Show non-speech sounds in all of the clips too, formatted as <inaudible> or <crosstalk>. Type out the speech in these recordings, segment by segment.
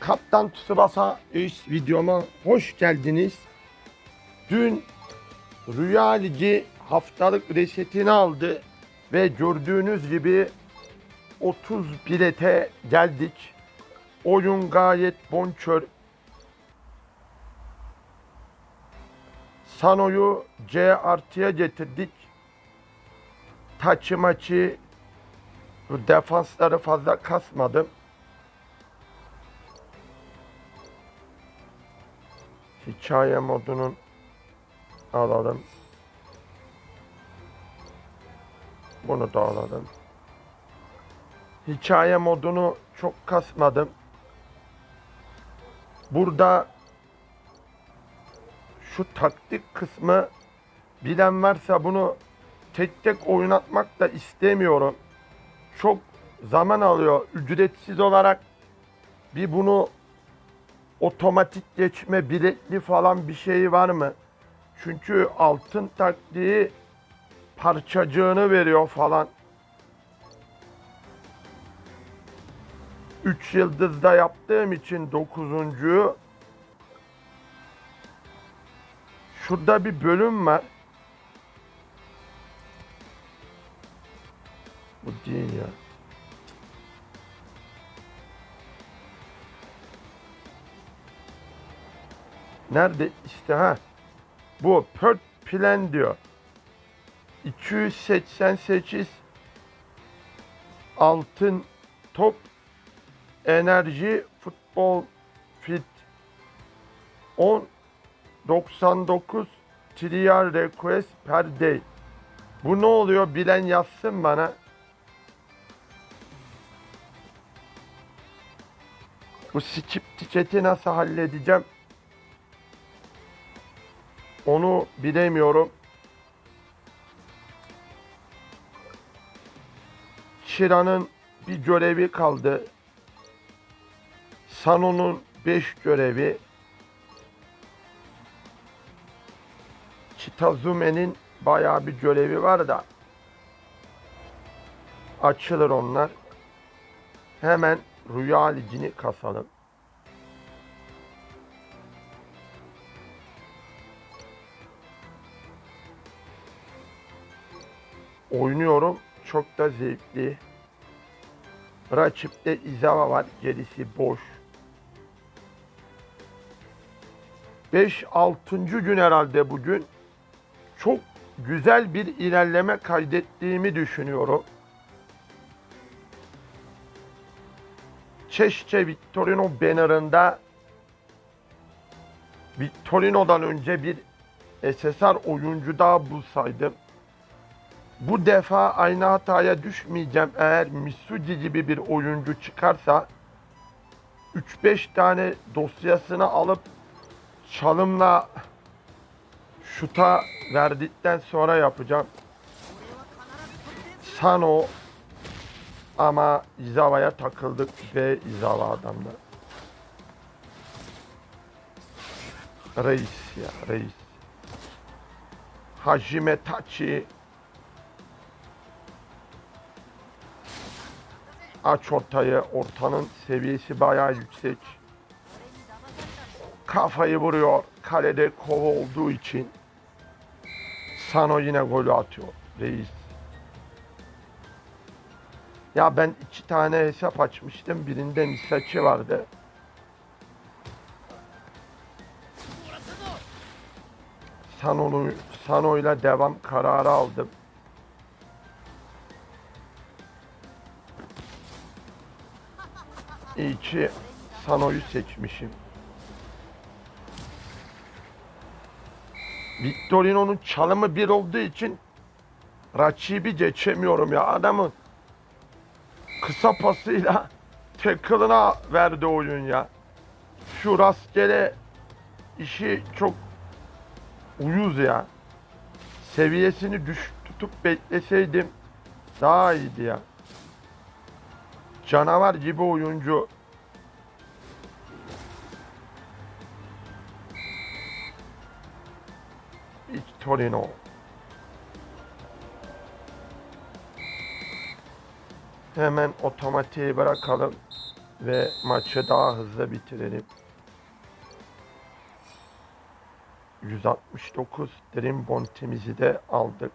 Kaptan Tsubasa üst videoma hoş geldiniz. Dün Rüya Ligi haftalık resetini aldı ve gördüğünüz gibi 30 bilete geldik. Oyun gayet bonçör. Sano'yu C artıya getirdik. Taçı maçı defansları fazla kasmadım. Hikaye modunun alalım. Bunu da alalım. Hikaye modunu çok kasmadım. Burada şu taktik kısmı bilen varsa bunu tek tek oynatmak da istemiyorum. Çok zaman alıyor. Ücretsiz olarak bir bunu otomatik geçme biletli falan bir şey var mı? Çünkü altın taktiği parçacığını veriyor falan. 3 yıldızda yaptığım için 9. Şurada bir bölüm var. Bu değil ya. Nerede? İşte ha. Bu Pert Plan diyor. 288 altın top enerji futbol fit 10 99 trial request per day. Bu ne oluyor bilen yazsın bana. Bu skip tiketi nasıl halledeceğim? Onu bilemiyorum. Şira'nın bir görevi kaldı. Sano'nun 5 görevi. Chitazume'nin bayağı bir görevi var da açılır onlar. Hemen Rüya Ligi'ni kasalım. Oynuyorum. Çok da zevkli. Rakipte Izawa var. Gerisi boş. 5-6. gün herhalde bugün. Çok güzel bir ilerleme kaydettiğimi düşünüyorum. Çeşçe Vittorino bannerında Vittorino'dan önce bir SSR oyuncu daha bulsaydım bu defa aynı hataya düşmeyeceğim. Eğer Misugi gibi bir oyuncu çıkarsa 3-5 tane dosyasını alıp çalımla şuta verdikten sonra yapacağım. Sano ama Izawa'ya takıldık ve Izawa adamda. Reis ya reis. Hajime Tachi Aç ortayı. Ortanın seviyesi bayağı yüksek. Kafayı vuruyor. Kalede kova olduğu için. Sano yine golü atıyor. Reis. Ya ben iki tane hesap açmıştım. Birinde Misachi vardı. Sano'yla devam kararı aldım. Ki Sano'yu seçmişim. Victorino'nun çalımı bir olduğu için rakibi geçemiyorum ya. Adamın kısa pasıyla <laughs> tackle'ına verdi oyun ya. Şu rastgele işi çok uyuz ya. Seviyesini düşük tutup bekleseydim daha iyiydi ya. Canavar gibi oyuncu. Torino. Hemen otomatiği bırakalım. ve maçı daha hızlı bitirelim. 169 derin bontimizi de aldık.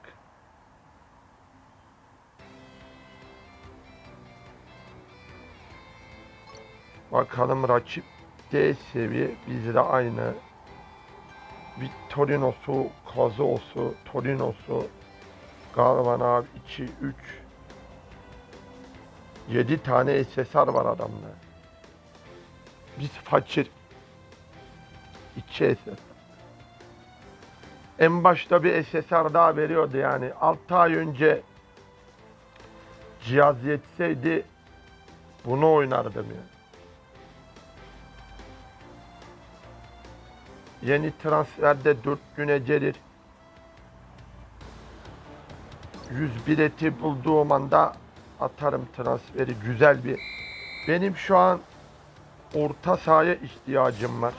Bakalım rakip D seviye bizde aynı. Victorino'su, Kazuo'su, Torino'su, Galvanav 2, 3, 7 tane SSR var adamda. Biz fakir. 2 SSR. En başta bir SSR daha veriyordu yani. 6 ay önce cihaz yetseydi bunu oynardım yani. Yeni transferde 4 güne gelir. 100 bileti bulduğum anda atarım transferi güzel bir. Benim şu an orta sahaya ihtiyacım var.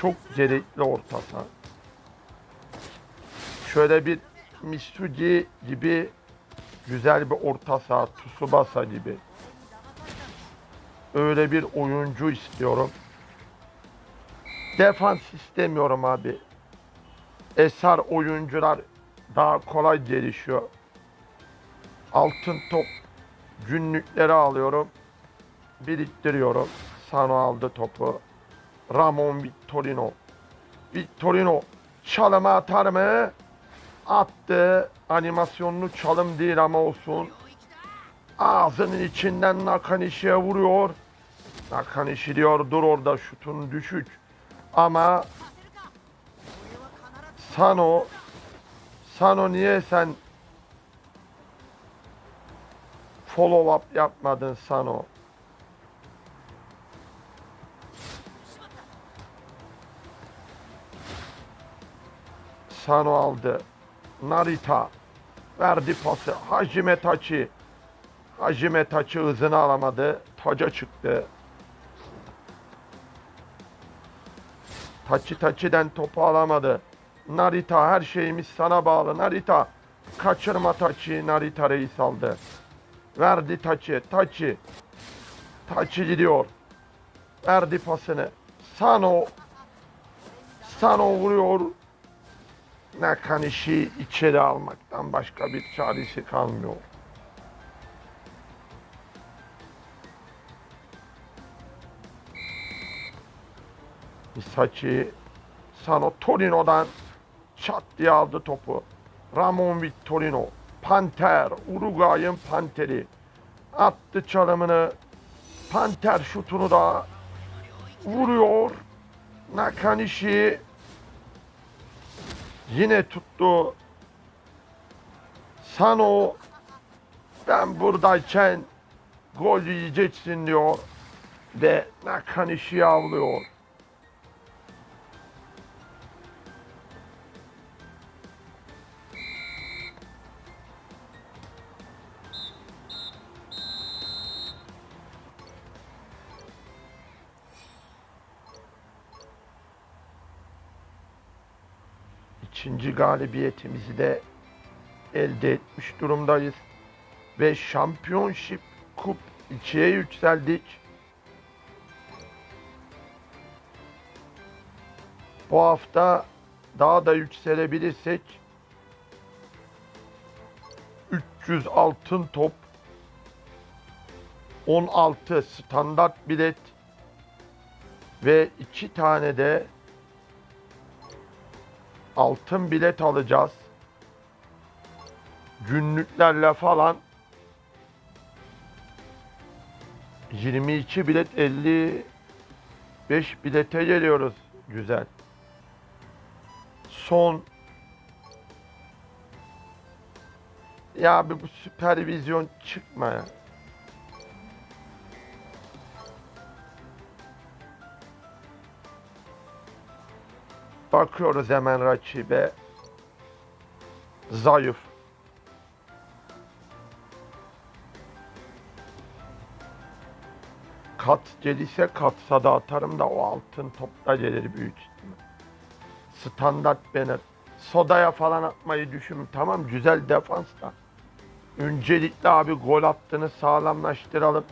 Çok gerekli orta saha. Şöyle bir Misugi gibi güzel bir orta saha, Tsubasa gibi. Öyle bir oyuncu istiyorum. Defans istemiyorum abi. Eser oyuncular daha kolay gelişiyor. Altın top günlükleri alıyorum. Biriktiriyorum. Sano aldı topu. Ramon Victorino. Victorino çalıma atar mı? Attı. Animasyonlu çalım değil ama olsun. Ağzının içinden Nakanişi'ye vuruyor. Nakanişi diyor dur orada şutun düşük. Ama Sano Sano niye sen follow up yapmadın Sano? Sano aldı. Narita verdi pası. Hajime Tachi. Hajime Tachi hızını alamadı. Taca çıktı. Taçi Taçi'den topu alamadı. Narita her şeyimiz sana bağlı. Narita kaçırma Taçi. Narita reis aldı. Verdi Taçi. Taçi. Taçi gidiyor. Verdi pasını. Sano. Sano vuruyor. Nakanişi içeri almaktan başka bir çaresi kalmıyor. Misachi Sano Torino'dan çat diye aldı topu. Ramon Victorino. Panter. Uruguay'ın Panteri. Attı çalımını. Panter şutunu da vuruyor. Nakanishi yine tuttu. Sano ben buradayken gol yiyeceksin diyor ve Nakanishi avlıyor. İkinci galibiyetimizi de elde etmiş durumdayız. Ve Championship Kup 2'ye yükseldik. Bu hafta daha da yükselebilirsek 300 altın top 16 standart bilet ve iki tane de altın bilet alacağız. Günlüklerle falan 22 bilet 55 bilete geliyoruz. Güzel. Son ya abi bu süpervizyon çıkma ya. Bakıyoruz hemen rakibe. Zayıf. Kat gelirse katsa da atarım da o altın topla gelir büyük ihtimal. Standart banner. Sodaya falan atmayı düşün. Tamam güzel defans da. Öncelikle abi gol attığını sağlamlaştıralım.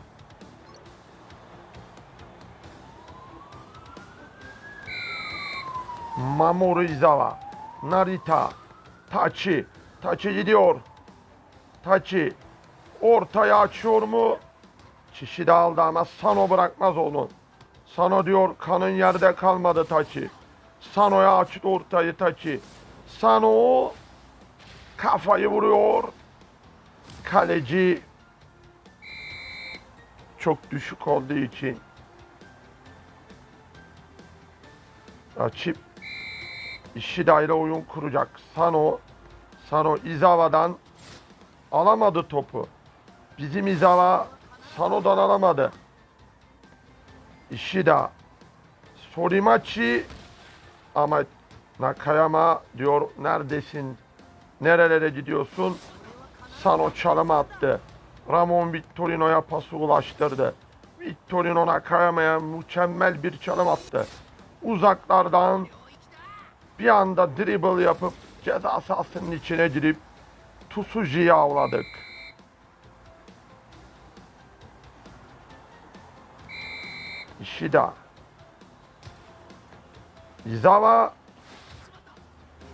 Mamoru Izawa. Narita. Tachi. Tachi gidiyor. Tachi. Ortaya açıyor mu? Çişi aldı ama Sano bırakmaz onu. Sano diyor kanın yerde kalmadı Tachi. Sano'ya açtı ortayı Tachi. Sano kafayı vuruyor. Kaleci çok düşük olduğu için açıp işi daire oyun kuracak. Sano Sano Izawa'dan alamadı topu. Bizim Izawa Sano'dan alamadı. Ishida Sorimachi ama Nakayama diyor neredesin? Nerelere gidiyorsun? Sano çalım attı. Ramon Vittorino'ya pası ulaştırdı. Vittorino Nakayama'ya mükemmel bir çalım attı. Uzaklardan bir anda dribble yapıp ceza sahasının içine girip Tusuji'yi avladık. Ishida. Izawa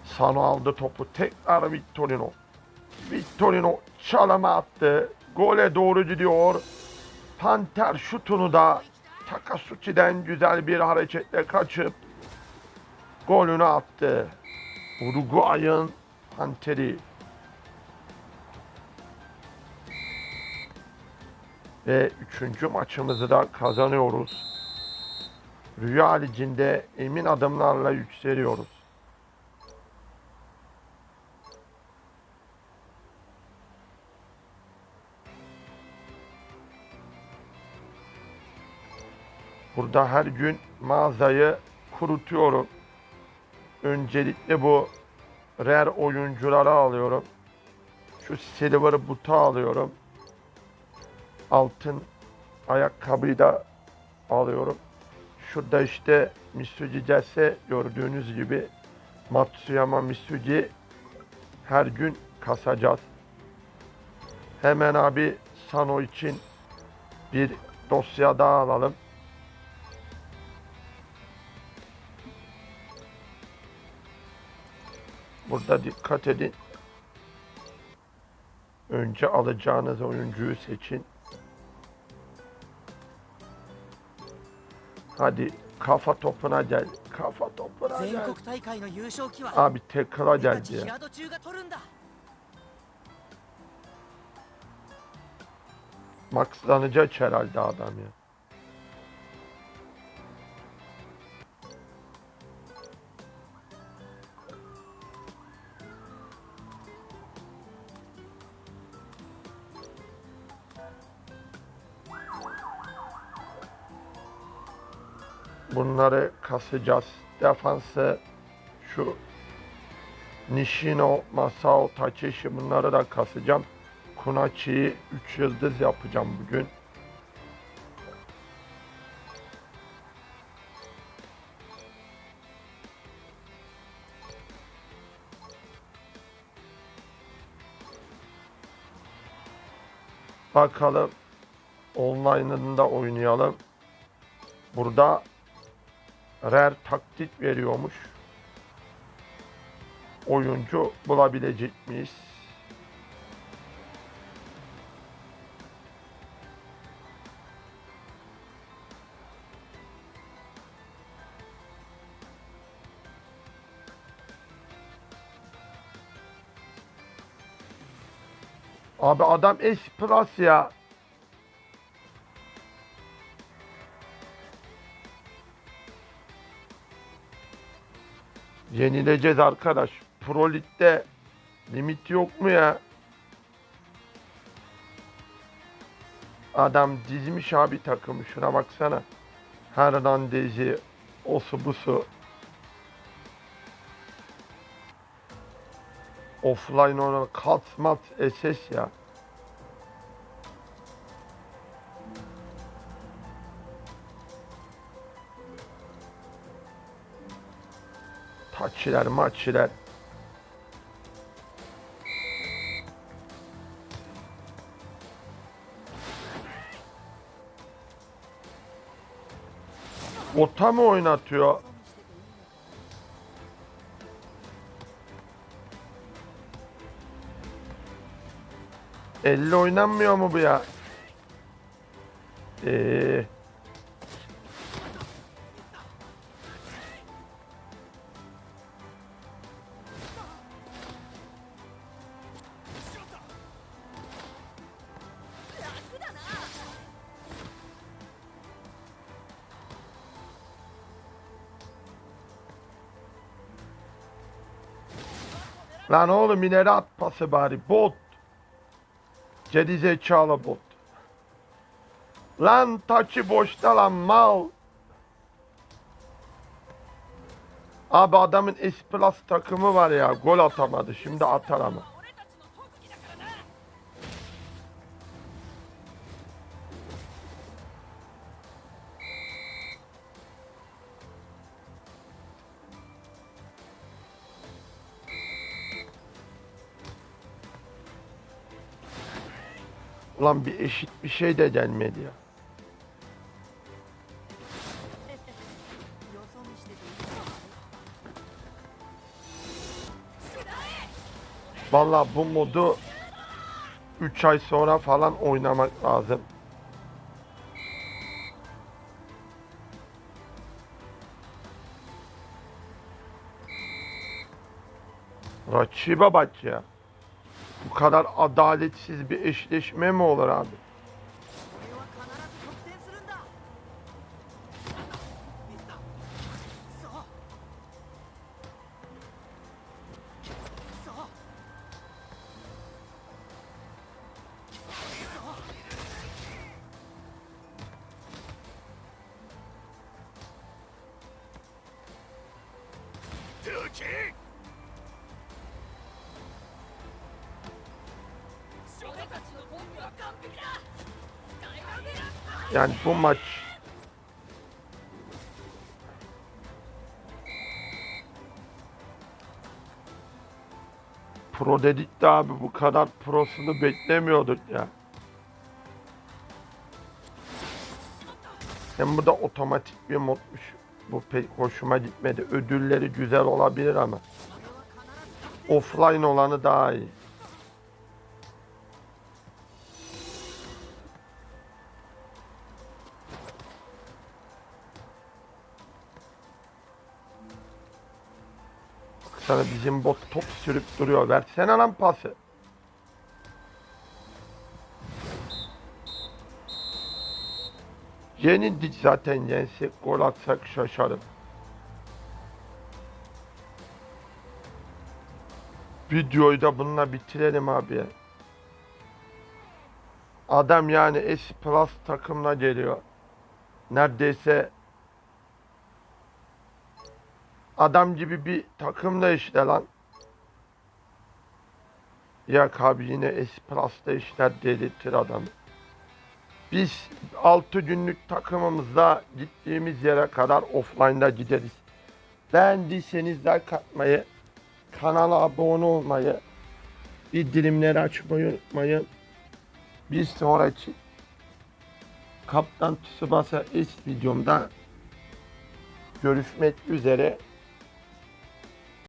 Sano aldı topu. Tekrar Vittorino. Vittorino çalıma attı. Gole doğru gidiyor. Panter şutunu da Takasuchi'den güzel bir hareketle kaçıp golünü attı. Uruguay'ın Panteri. Ve üçüncü maçımızı da kazanıyoruz. Rüya Ligi'nde emin adımlarla yükseliyoruz. Burada her gün mağazayı kurutuyorum. Öncelikle bu rare oyuncuları alıyorum. Şu silver butu alıyorum. Altın ayakkabıyı da alıyorum. Şurada işte Misugi gelse gördüğünüz gibi Matsuyama Misugi her gün kasacağız. Hemen abi Sano için bir dosya daha alalım. Burada dikkat edin. Önce alacağınız oyuncuyu seçin. Hadi kafa topuna gel. Kafa topuna gel. Abi tekrar geldi ya. Maxlanacak herhalde adam ya. Bunları kasacağız. Defansı şu Nishino, Masao, Takeshi bunları da kasacağım. Kunachi'yi 3 yıldız yapacağım bugün. Bakalım online'ında oynayalım. Burada rare taktik veriyormuş. Oyuncu bulabilecek miyiz? Abi adam S plus ya. Yenileceğiz arkadaş. Pro Lig'de limit yok mu ya? Adam dizmiş abi takımı şuna baksana. Hernandez'i, osu busu. Offline olan kat mat SS ya. Taççiler, maççiler. Ota mı oynatıyor? Elle oynanmıyor mu bu ya? Eee... Lan oğlum ileri at pası bari. Bot. Cedi zekalı bot. Lan taçı boşta lan mal. Abi adamın S takımı var ya. Gol atamadı. Şimdi atar ama. Ulan bir eşit bir şey de denmedi ya. Valla bu modu 3 ay sonra falan oynamak lazım. Raçiba bak ya. Kadar adaletsiz bir eşleşme mi olur abi? 俺 Yani bu maç Pro dedik de abi bu kadar prosunu beklemiyorduk ya. Hem bu da otomatik bir modmuş. Bu pek hoşuma gitmedi. Ödülleri güzel olabilir ama. Offline olanı daha iyi. Sana bizim bot top sürüp duruyor. Versene lan pası. Yenildik zaten yensek gol atsak şaşarım. Videoyu da bununla bitirelim abi. Adam yani S Plus takımla geliyor. Neredeyse adam gibi bir takımda işte lan. Ya abi yine S Plus'ta işler delirtir adamı. Biz 6 günlük takımımızda gittiğimiz yere kadar offline'da gideriz. Beğendiyseniz like atmayı, kanala abone olmayı, bildirimleri açmayı unutmayın. Bir sonraki Kaptan Tsubasa S videomda görüşmek üzere.